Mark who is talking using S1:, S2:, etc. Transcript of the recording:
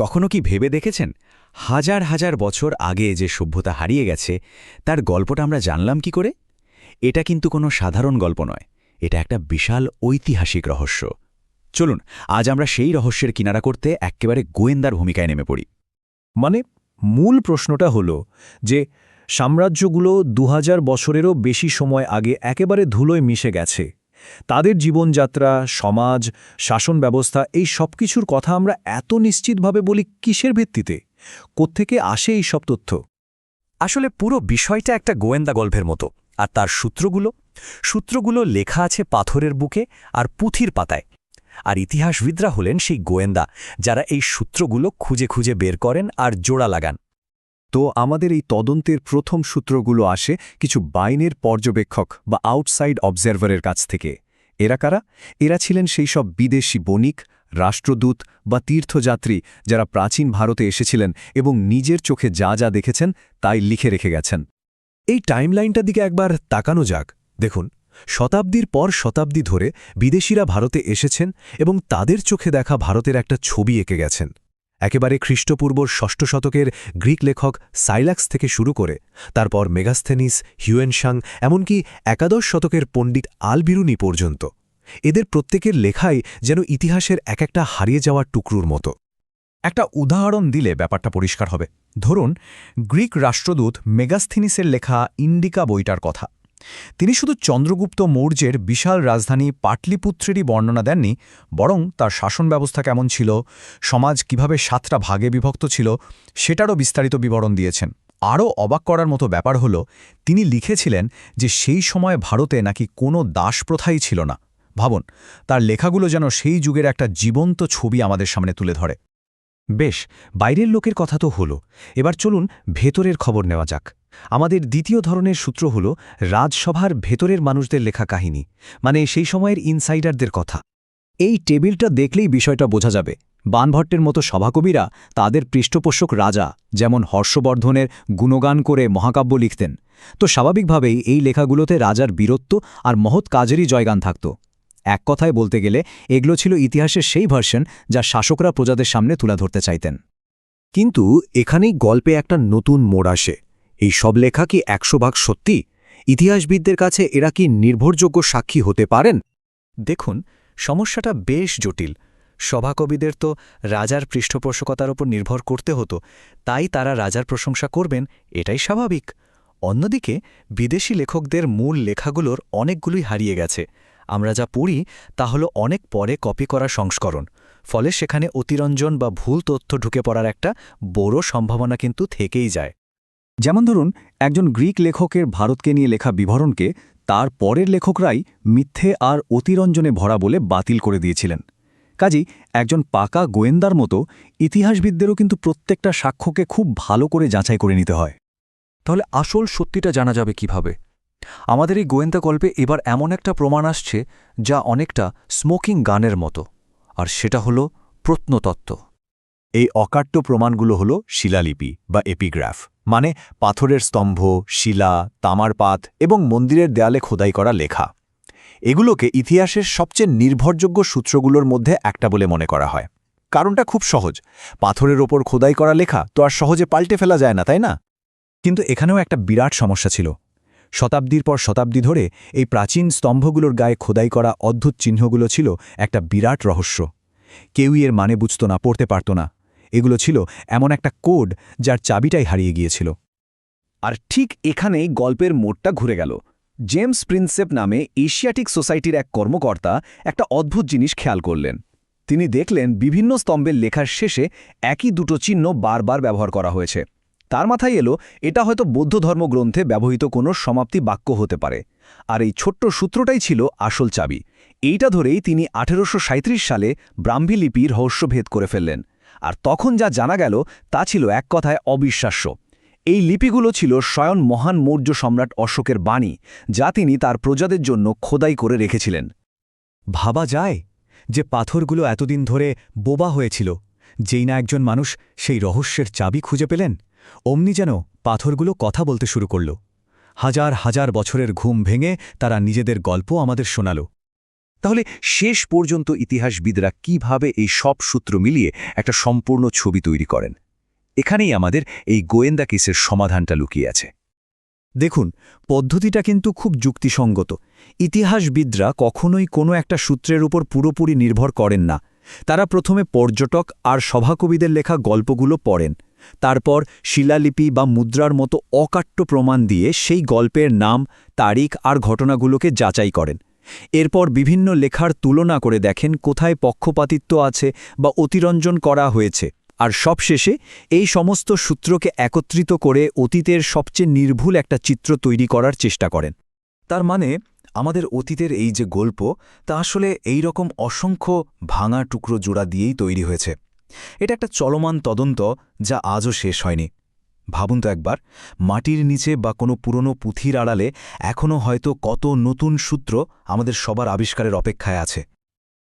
S1: কখনো কি ভেবে দেখেছেন? হাজার হাজার বছর আগে যে সভ্যতা হারিয়ে গেছে, তার গল্পটা আমরা জানলাম কি করে? এটা কিন্তু কোনো সাধারণ গল্প নয়। এটা একটা বিশাল ঐতিহাসিক রহস্য। চলুন, আজ আমরা সেই রহস্যের কিনারা করতে একেবারে গোয়েন্দার ভূমিকায় নেমে পড়ি।
S2: মানে মূল প্রশ্নটা হলো যে, সাম্রাজ্যগুলো দু হাজার বছরেরও বেশি সময় আগে একেবারে ধুলোয় মিশে গেছে। তাদের জীবনযাত্রা, সমাজ, শাসন ব্যবস্থা, এই সব কিছুর কথা আমরা এত নিশ্চিতভাবে বলি কিসের ভিত্তিতে? কোত্থেকে আসে এই সব তথ্য?
S3: আসলে পুরো বিষয়টা একটা গোয়েন্দা গল্পের মতো। আর তার সূত্রগুলো? সূত্রগুলো লেখা আছে পাথরের বুকে আর পুঁথির পাতায়। আর ইতিহাসবিদরা হলেন সেই গোয়েন্দা যারা এই সূত্রগুলো খুঁজে খুঁজে বের করেন আর জোড়া লাগান।
S2: তো আমাদের এই তদন্তের প্রথম সূত্রগুলো আসে কিছু বাইনের পর্যবেক্ষক বা আউটসাইড অবজারভারের কাছ থেকে। এরা কারা? এরা ছিলেন সেই সব বিদেশি বণিক, রাষ্ট্রদূত বা তীর্থযাত্রী যারা প্রাচীন ভারতে এসেছিলেন এবং নিজের চোখে যা যা দেখেছেন তাই লিখে রেখে গেছেন। এই টাইমলাইনটার দিকে একবার তাকানো যাক। দেখুন, শতাব্দীর পর শতাব্দী ধরে বিদেশিরা ভারতে এসেছেন এবং তাদের চোখে দেখা ভারতের একটা ছবি এঁকে গেছেন। একেবারে খ্রিস্টপূর্ব ষষ্ঠ শতকের গ্রিক লেখক সাইলাক্স থেকে শুরু করে, তারপর মেগাস্থেনিস হিউয়েনসাং এমনকি একাদশ শতকের পণ্ডিত আলবিরুনি পর্যন্ত। এদের প্রত্যেকের লেখাই যেন ইতিহাসের এক একটা হারিয়ে যাওয়া টুকরুর মতো। একটা উদাহরণ দিলে ব্যাপারটা পরিষ্কার হবে। ধরুন, গ্রিক রাষ্ট্রদূত মেগাস্থিনিসের লেখা ইন্ডিকা বইটার কথা। তিনি শুধু চন্দ্রগুপ্ত মৌর্যের বিশাল রাজধানী পাটলিপুত্রেরই বর্ণনা দেননি, বরং তার শাসন ব্যবস্থা কেমন ছিল, সমাজ কীভাবে সাতটা ভাগে বিভক্ত ছিল, সেটারও বিস্তারিত বিবরণ দিয়েছেন। আরও অবাক করার মতো ব্যাপার হল, তিনি লিখেছিলেন যে সেই সময় ভারতে নাকি কোনো দাস প্রথাই ছিল না। ভাবুন, তার লেখাগুলো যেন সেই যুগের একটা জীবন্ত ছবি আমাদের সামনে তুলে ধরে। বেশ, বাইরের লোকের কথা তো হলো। এবার চলুন ভেতরের খবর নেওয়া যাক। আমাদের দ্বিতীয় ধরনের সূত্র হল রাজসভার ভেতরের মানুষদের লেখা কাহিনী মানে সেই সময়ের ইনসাইডারদের কথা। এই টেবিলটা দেখলেই বিষয়টা বোঝা যাবে। বানভট্টের মতো সভাকবিরা তাদের পৃষ্ঠপোষক রাজা, যেমন হর্ষবর্ধনের গুণগান করে মহাকাব্য লিখতেন। তো স্বাভাবিকভাবেই এই লেখাগুলোতে রাজার বীরত্ব আর মহৎ কাজেরই জয়গান থাকত। এক কথায় বলতে গেলে, এগুলো ছিল ইতিহাসের সেই ভার্সন যা শাসকরা প্রজাদের সামনে তুলে ধরতে চাইতেন। কিন্তু এখানেই গল্পে একটা নতুন মোড় আসে। এই সব লেখা কি একশো ভাগ সত্যি? ইতিহাসবিদদের কাছে এরা কি নির্ভরযোগ্য সাক্ষী হতে পারেন?
S3: দেখুন, সমস্যাটা বেশ জটিল। সভাকবিদের তো রাজার পৃষ্ঠপোষকতার ওপর নির্ভর করতে হতো, তাই তারা রাজার প্রশংসা করবেন, এটাই স্বাভাবিক। অন্যদিকে, বিদেশি লেখকদের মূল লেখাগুলোর অনেকগুলোই হারিয়ে গেছে। আমরা যা পড়ি, তা হলো অনেক পরে কপি করা সংস্করণ, ফলে সেখানে অতিরঞ্জন বা ভুল তথ্য ঢুকে পড়ার একটা বড় সম্ভাবনা কিন্তু থেকেই যায়।
S2: যেমন ধরুন, একজন গ্রিক লেখকের ভারতকে নিয়ে লেখা বিবরণকে তার পরের লেখকরাই মিথ্যে আর অতিরঞ্জনে ভরা বলে বাতিল করে দিয়েছিলেন। কাজেই একজন পাকা গোয়েন্দার মতো ইতিহাসবিদদেরও কিন্তু প্রত্যেকটা সাক্ষ্যকে খুব ভালো করে যাচাই করে নিতে হয়।
S3: তাহলে আসল সত্যিটা জানা যাবে কীভাবে? আমাদের এই গোয়েন্দা গল্পে এবার এমন একটা প্রমাণ আসছে যা অনেকটা স্মোকিং গানের মতো, আর সেটা হলো প্রত্নতত্ত্ব।
S2: এই অকাট্য প্রমাণগুলো হল শিলালিপি বা এপিগ্রাফ। মানে পাথরের স্তম্ভ, শিলা, তামার পাত এবং মন্দিরের দেয়ালে খোদাই করা লেখা। এগুলোকে ইতিহাসের সবচেয়ে নির্ভরযোগ্য সূত্রগুলোর মধ্যে একটা বলে মনে করা হয়। কারণটা খুব সহজ। পাথরের ওপর খোদাই করা লেখা তো আর সহজে পাল্টে ফেলা যায় না, তাই না? কিন্তু এখানেও একটা বিরাট সমস্যা ছিল। শতাব্দীর পর শতাব্দী ধরে এই প্রাচীন স্তম্ভগুলোর গায়ে খোদাই করা অদ্ভুত চিহ্নগুলো ছিল একটা বিরাট রহস্য। কেউই এর মানে বুঝত না, পড়তে পারত না। এগুলো ছিল এমন একটা কোড যার চাবিটাই হারিয়ে গিয়েছিল। আর ঠিক এখানেই গল্পের মোড়টা ঘুরে গেল। জেমস প্রিন্সেপ নামে এশিয়াটিক সোসাইটির এক কর্মকর্তা একটা অদ্ভুত জিনিস খেয়াল করলেন। তিনি দেখলেন বিভিন্ন স্তম্ভের লেখার শেষে একই দুটো চিহ্ন বারবার ব্যবহার করা হয়েছে। তার মাথায় এলো, এটা হয়তো বৌদ্ধ ধর্মগ্রন্থে ব্যবহৃত কোনো সমাপ্তি বাক্য হতে পারে। আর এই ছোট্ট সূত্রটাই ছিল আসল চাবি। এইটা ধরেই তিনি আঠেরোশো সালে ব্রাহ্মী লিপির রহস্যভেদ করে ফেললেন। আর তখন যা জানা গেল তা ছিল এক কথায় অবিশ্বাস্য। এই লিপিগুলো ছিল স্বয়ং মহান মৌর্য সম্রাট অশোকের বাণী, যা তিনি তার প্রজাদের জন্য খোদাই করে রেখেছিলেন। ভাবা যায় যে পাথরগুলো এতদিন ধরে বোবা হয়েছিল, যেই না একজন মানুষ সেই রহস্যের চাবি খুঁজে পেলেন, অমনি যেন পাথরগুলো কথা বলতে শুরু করল। হাজার হাজার বছরের ঘুম ভেঙে তারা নিজেদের গল্প আমাদের শোনাল। তাহলে শেষ পর্যন্ত ইতিহাসবিদরা কীভাবে এই সব সূত্র মিলিয়ে একটা সম্পূর্ণ ছবি তৈরি করেন? এখানেই আমাদের এই গোয়েন্দা কেসের সমাধানটা লুকিয়ে আছে।
S3: দেখুন, পদ্ধতিটা কিন্তু খুব যুক্তিসঙ্গত। ইতিহাসবিদরা কখনোই কোনো একটা সূত্রের উপর পুরোপুরি নির্ভর করেন না। তারা প্রথমে পর্যটক আর সভাকবিদের লেখা গল্পগুলো পড়েন। তারপর শিলালিপি বা মুদ্রার মতো অকাট্য প্রমাণ দিয়ে সেই গল্পের নাম, তারিখ আর ঘটনাগুলোকে যাচাই করেন। এরপর বিভিন্ন লেখার তুলনা করে দেখেন কোথায় পক্ষপাতিত্ব আছে বা অতিরঞ্জন করা হয়েছে। আর সবশেষে এই সমস্ত সূত্রকে একত্রিত করে অতীতের সবচেয়ে নির্ভুল একটা চিত্র তৈরি করার চেষ্টা করেন। তার মানে আমাদের অতীতের এই যে গল্প, তা আসলে এই রকম অসংখ্য ভাঙা টুকরো জোড়া দিয়েই তৈরি হয়েছে। এটা একটা চলমান তদন্ত যা আজও শেষ হয়নি। ভাবুন তো একবার, মাটির নিচে বা কোনো পুরনো পুঁথির আড়ালে এখনও হয়তো কত নতুন সূত্র আমাদের সবার আবিষ্কারের অপেক্ষায় আছে।